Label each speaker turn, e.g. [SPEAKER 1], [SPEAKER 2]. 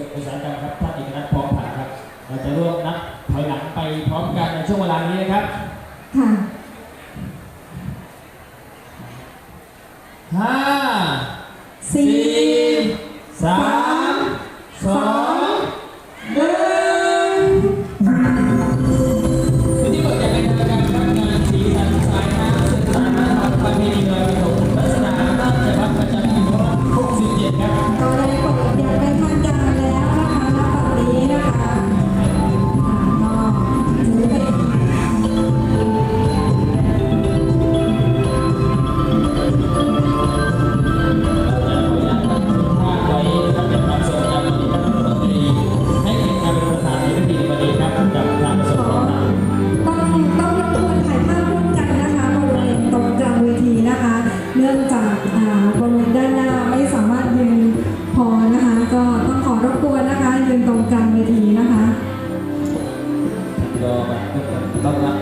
[SPEAKER 1] กอุตสาหกรรมครับท่านเอกนัทพร้อมผ่านครับ เราจะร่วมนับถอยหลังไปพร้อมกันในช่วงเวลานี้นะครับ
[SPEAKER 2] ค่ะ
[SPEAKER 1] ห้า
[SPEAKER 2] สี่
[SPEAKER 1] สามสอง ตรงก
[SPEAKER 2] ลางเวทีนะคะรอ
[SPEAKER 1] แบต้องรับ